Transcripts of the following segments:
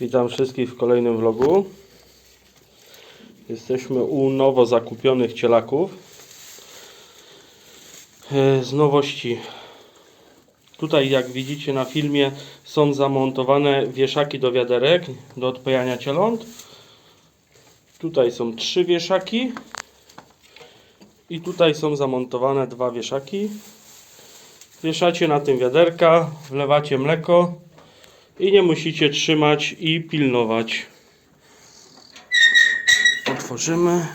Witam wszystkich w kolejnym vlogu. Jesteśmy u nowo zakupionych cielaków. E, Z nowości. Tutaj jak widzicie na filmie są zamontowane wieszaki do wiaderek do odpajania cieląt. Tutaj są trzy wieszaki. I tutaj są zamontowane dwa wieszaki. Wieszacie na tym wiaderka, wlewacie mleko i nie musicie trzymać i pilnować. Otworzymy.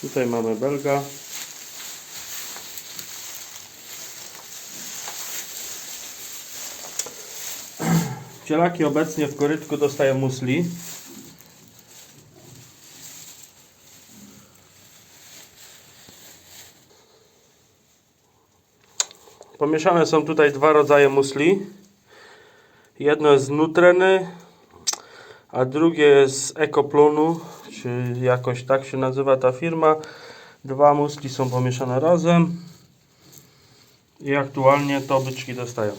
Tutaj mamy belga. Cielaki obecnie w korytku dostają musli. Pomieszane są tutaj dwa rodzaje musli. Jedno jest z Nutreny, a drugie jest z Ekoplonu, czy jakoś tak się nazywa ta firma. Dwa musli są pomieszane razem i aktualnie to byczki dostają.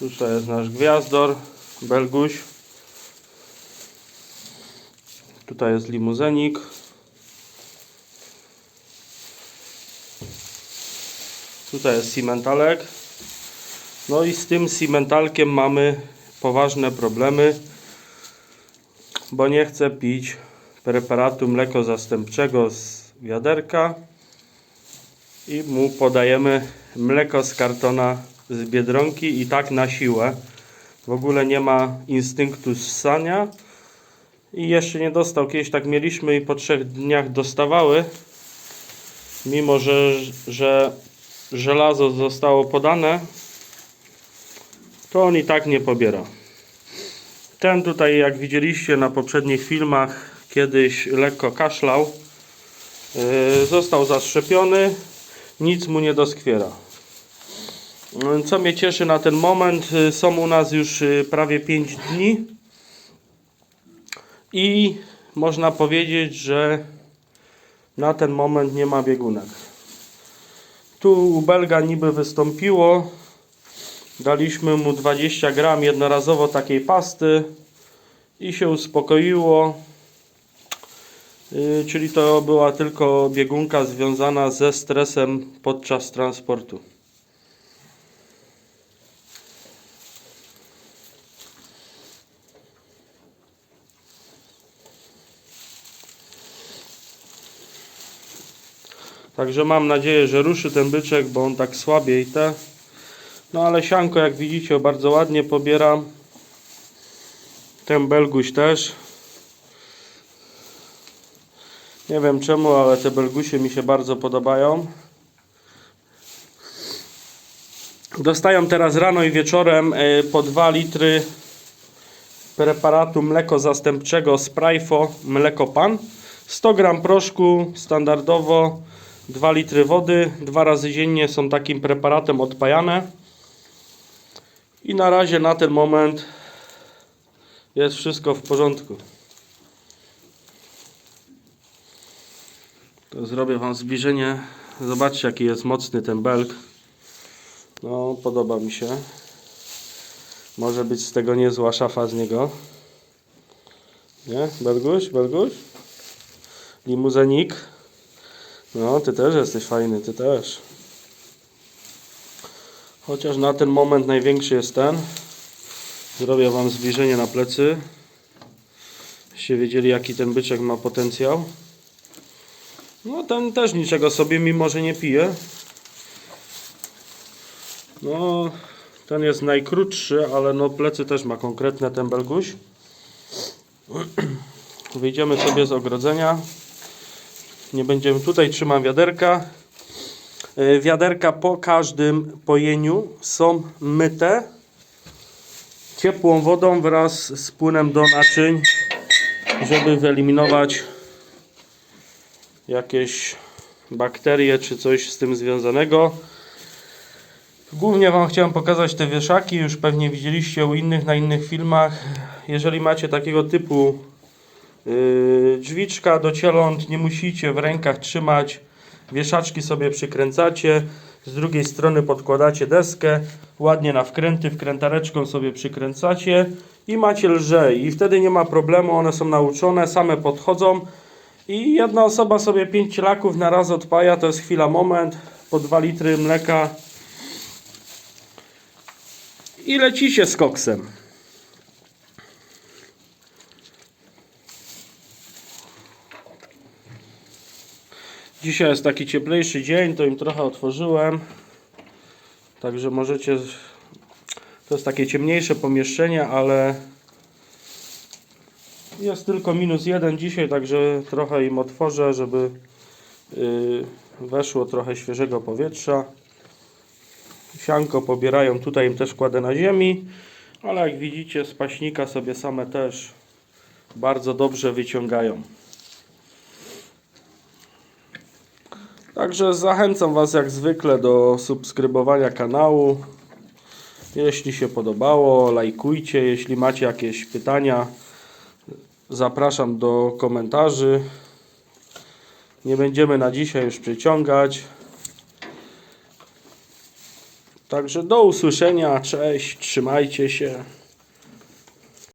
Tutaj jest nasz gwiazdor, Belguś. Tutaj jest limuzenik. Tutaj jest cimentalek. No i z tym cimentalkiem mamy poważne problemy, bo nie chce pić preparatu mleko zastępczego z wiaderka i mu podajemy mleko z kartona z biedronki i tak na siłę. W ogóle nie ma instynktu ssania i jeszcze nie dostał. Kiedyś tak mieliśmy i po trzech dniach dostawały, mimo że, że żelazo zostało podane, to on i tak nie pobiera. Ten tutaj, jak widzieliście na poprzednich filmach, kiedyś lekko kaszlał. Yy, Został zaszczepiony, nic mu nie doskwiera. Yy, Co mnie cieszy na ten moment, yy, są u nas już yy, prawie 5 dni i można powiedzieć, że na ten moment nie ma biegunek. Tu u Belga niby wystąpiło. Daliśmy mu 20 gram jednorazowo takiej pasty i się uspokoiło. Yy, czyli to była tylko biegunka związana ze stresem podczas transportu. Także mam nadzieję, że ruszy ten byczek, bo on tak słabiej te. No ale sianko jak widzicie bardzo ładnie pobieram. Ten belguś też. Nie wiem czemu, ale te belgusie mi się bardzo podobają. Dostają teraz rano i wieczorem y, po 2 litry preparatu mleko zastępczego Spryfo Mleko Pan. 100 gram proszku standardowo 2 litry wody, dwa razy dziennie są takim preparatem odpajane. I na razie na ten moment jest wszystko w porządku. To zrobię Wam zbliżenie. Zobaczcie jaki jest mocny ten belg. No podoba mi się. Może być z tego niezła szafa z niego. Nie? Belguś? Belguś? Limuzenik. No, ty też jesteś fajny, ty też. Chociaż na ten moment największy jest ten. Zrobię Wam zbliżenie na plecy. Żebyście wiedzieli, jaki ten byczek ma potencjał. No, ten też niczego sobie, mimo że nie pije. No, ten jest najkrótszy, ale no plecy też ma konkretne ten belguś. Wyjdziemy sobie z ogrodzenia. Nie będziemy tutaj trzymam wiaderka. E, Wiaderka po każdym pojeniu są myte ciepłą wodą wraz z płynem do naczyń, żeby wyeliminować jakieś bakterie czy coś z tym związanego. Głównie Wam chciałem pokazać te wieszaki, już pewnie widzieliście u innych na innych filmach. Jeżeli macie takiego typu drzwiczka do cieląt, nie musicie w rękach trzymać. Wieszaczki sobie przykręcacie, z drugiej strony podkładacie deskę, ładnie na wkręty, wkrętareczką sobie przykręcacie i macie lżej. I wtedy nie ma problemu, one są nauczone, same podchodzą. I jedna osoba sobie 5 laków na raz odpaja, to jest chwila, moment, po 2 litry mleka i lecicie z koksem. Dzisiaj jest taki cieplejszy dzień, to im trochę otworzyłem. Także możecie. To jest takie ciemniejsze pomieszczenie, ale jest tylko minus jeden dzisiaj, także trochę im otworzę, żeby yy, weszło trochę świeżego powietrza. Sianko pobierają, tutaj im też kładę na ziemi, ale jak widzicie z paśnika sobie same też bardzo dobrze wyciągają. Także zachęcam Was jak zwykle do subskrybowania kanału. Jeśli się podobało, lajkujcie. Jeśli macie jakieś pytania, zapraszam do komentarzy. Nie będziemy na dzisiaj już przyciągać. Także do usłyszenia. Cześć, trzymajcie się.